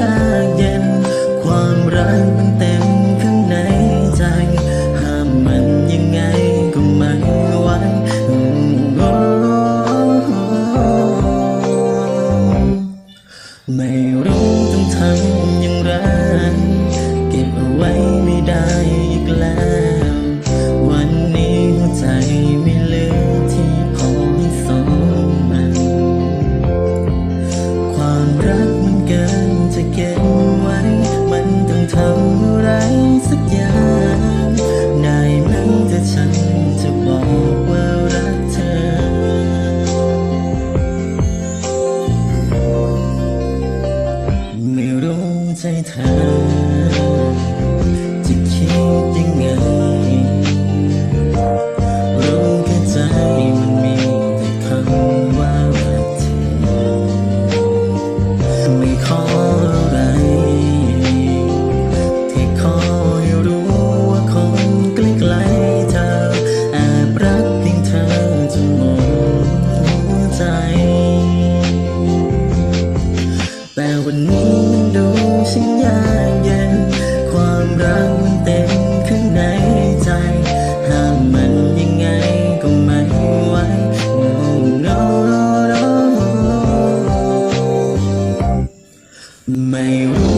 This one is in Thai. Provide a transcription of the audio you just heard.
ยากเย็น ความรักมันเต็มข้างในใจหามันยังไงก็ไม่ไหวไม่รู้ต้องทำอย่างไร เก็บเอาไว้ไม่ได้อีกแล้ว 再谈 รักมันเต็มข้างในใจ ห้ามมันยังไงก็ไม่ไหว no no no no ไม่รู้